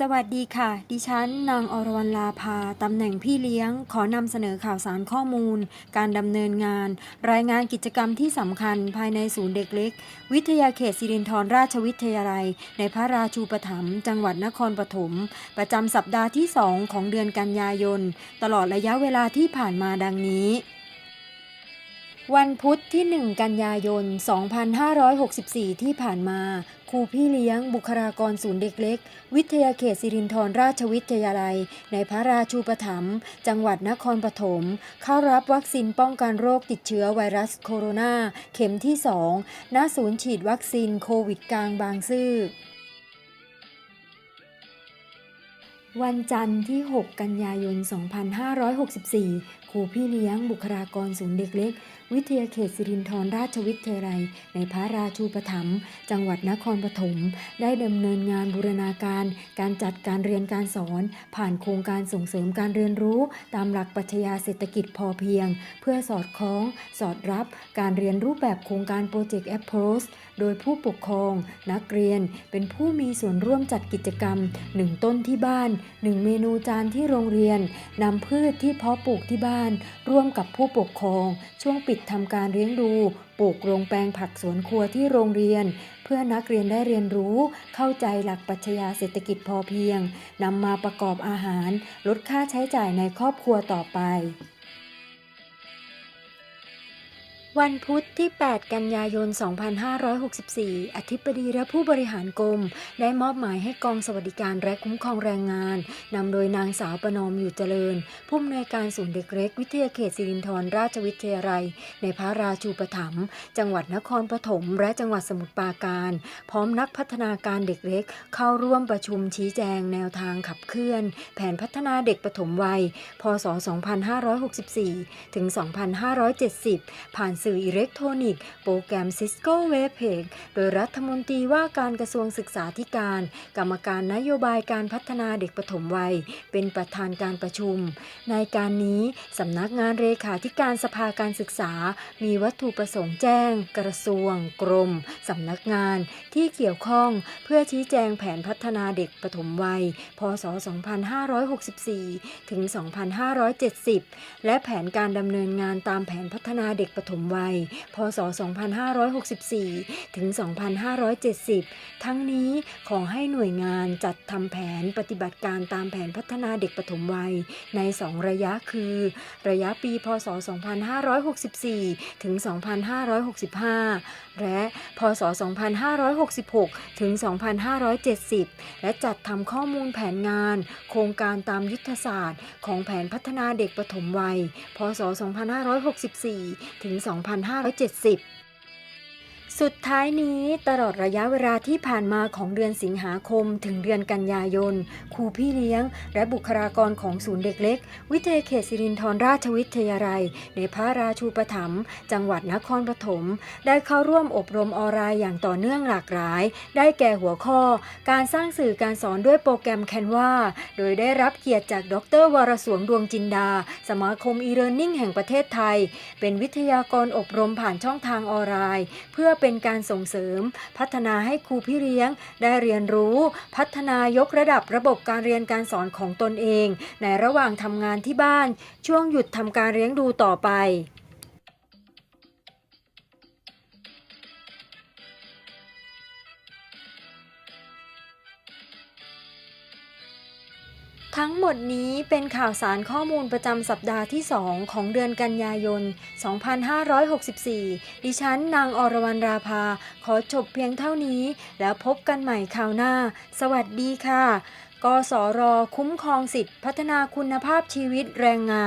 สวัสดีค่ะ ดิฉัน นางอรวรรณลาภา ตำแหน่งพี่เลี้ยง ขอนำเสนอข่าวสารข้อมูล การดำเนินงาน รายงานกิจกรรมที่สำคัญภายในศูนย์เด็กเล็ก วิทยาเขตสิรินธรราชวิทยาลัย ในพระราชูปถัมภ์จังหวัดนครปฐม ประจำสัปดาห์ที่ 2 ของเดือนกันยายน ตลอดระยะเวลาที่ผ่านมาดังนี้ วันพุธที่ 1 กันยายน 2564 ที่ผ่านมา ครูพี่เลี้ยง บุคลากรศูนย์เด็กเล็ก วิทยาเขตสิรินธรราชวิทยาลัย ในพระราชูปถัมภ์จังหวัดนครปฐม เข้ารับวัคซีนป้องกันโรคติดเชื้อไวรัสโคโรนา เข็มที่ 2 ณ ศูนย์ฉีดวัคซีนโควิดกลางบางซื่อวันจันทร์ที่ 6 กันยายน 2564 ครูพี่เลี้ยงบุคลากรศูนย์เด็กเล็ก วิทยาเขตสิรินธรราชวิทยาลัย ในพระราชูปถัมภ์จังหวัดนครปฐมได้ดำเนินงานบูรณาการ การจัดการเรียนการสอน ผ่านโครงการส่งเสริมการเรียนรู้ ตามหลักปรัชญาเศรษฐกิจพอเพียง เพื่อสอดคล้อง สอดรับ การเรียนรูปแบบโครงการโปรเจกต์ Approach โดยผู้ปกครอง นักเรียนเป็นผู้มีส่วนร่วมจัดกิจกรรม 1 ต้นที่บ้าน 1 เมนูจานที่โรงเรียนนำพืชที่เพาะปลูกที่บ้านร่วมกับผู้ปกครอง ช่วงปิดทำการเลี้ยงดูปลูกโรงแปลงผักสวนครัวที่โรงเรียน เพื่อนักเรียนได้เรียนรู้ เข้าใจหลักปรัชญาเศรษฐกิจพอเพียงนำมาประกอบอาหาร ลดค่าใช้จ่ายในครอบครัวต่อไป วันพุธที่ 8 กันยายน 2564 อธิบดีและผู้บริหารกรม ได้มอบหมายให้กองสวัสดิการและคุ้มครองแรงงาน นำโดยนางสาวประนอมอยู่เจริญ ผู้อำนวยการศูนย์เด็กเล็ก วิทยาเขตสิรินธรราชวิทยาลัย ในพระราชูปถัมภ์จังหวัดนครปฐมและจังหวัดสมุทรปราการ พร้อมนักพัฒนาการเด็กเล็ก เข้าร่วมประชุมชี้แจงแนวทางขับเคลื่อน แผนพัฒนาเด็กปฐมวัย พศ 2564 ถึง 2570 ผ่านสื่ออิเล็กทรอนิกส์ โปรแกรม Cisco Web p a g โดยรัฐมนตรีว่าการกระทรวงศึกษาธิการ กรรมการนโยบายการพัฒนาเด็กปฐมวัย เป็นประธานการประชุม ในการนี้สำนักงานเลขาธิการสภาการศึกษา มีวัตถุประสงค์แจ้ง กระทรวง กรมสำนักงานที่เกี่ยวข้องเพื่อชี้แจงแผนพัฒนาเด็กปฐมวัย พศ 2564 ถึง 2570 และแผนการดำเนินงานตามแผนพัฒนาเด็กปฐมวัย พศ 2564 ถึง 2570 ทั้งนี้ขอให้หน่วยงานจัดทำแผนปฏิบัติการตามแผนพัฒนาเด็กปฐมวัย ใน 2 ระยะคือ ระยะปี พศ 2564 ถึง 2565และพศ 2566 ถึง 2570 และจัดทำข้อมูลแผนงาน โครงการตามยุทธศาสตร์ ของแผนพัฒนาเด็กปฐมวัย พศ 2564 ถึง 2570 สุดท้ายนี้ตลอดระยะเวลาที่ผ่านมาของเดือนสิงหาคม ถึงเดือนกันยายน ครูพี่เลี้ยง และบุคลากรของศูนย์เด็กเล็ก วิทยาเขตสิรินธรราชวิทยาลัย ในพระราชูปถัมภ์จังหวัดนครปฐมได้เข้าร่วมอบรมออนไลน์อย่างต่อเนื่องหลากหลาย ได้แก่หัวข้อ การสร้างสื่อการสอนด้วยโปรแกรมแคนวาโดยได้รับเกียรติจากดรวรสวงดวงจินดา สมาคม e-learning แห่งประเทศไทย เป็นวิทยากรอบรมผ่านช่องทางออนไลน์ เพื่อเป็นการส่งเสริม พัฒนาให้ครูพี่เลี้ยง ได้เรียนรู้ พัฒนายกระดับระบบการเรียนการสอนของตนเอง ในระหว่างทำงานที่บ้าน ช่วงหยุดทำการเลี้ยงดูต่อไป ทั้งหมดนี้เป็นข่าวสารข้อมูลประจำสัปดาห์ที่ 2 ของเดือนกันยายน 2564 ดิฉันนางอรวรรณราภา ขอจบเพียงเท่านี้ แล้วพบกันใหม่คราวหน้า สวัสดีค่ะ กสร คุ้มครองสิทธิพัฒนาคุณภาพชีวิตแรงงาน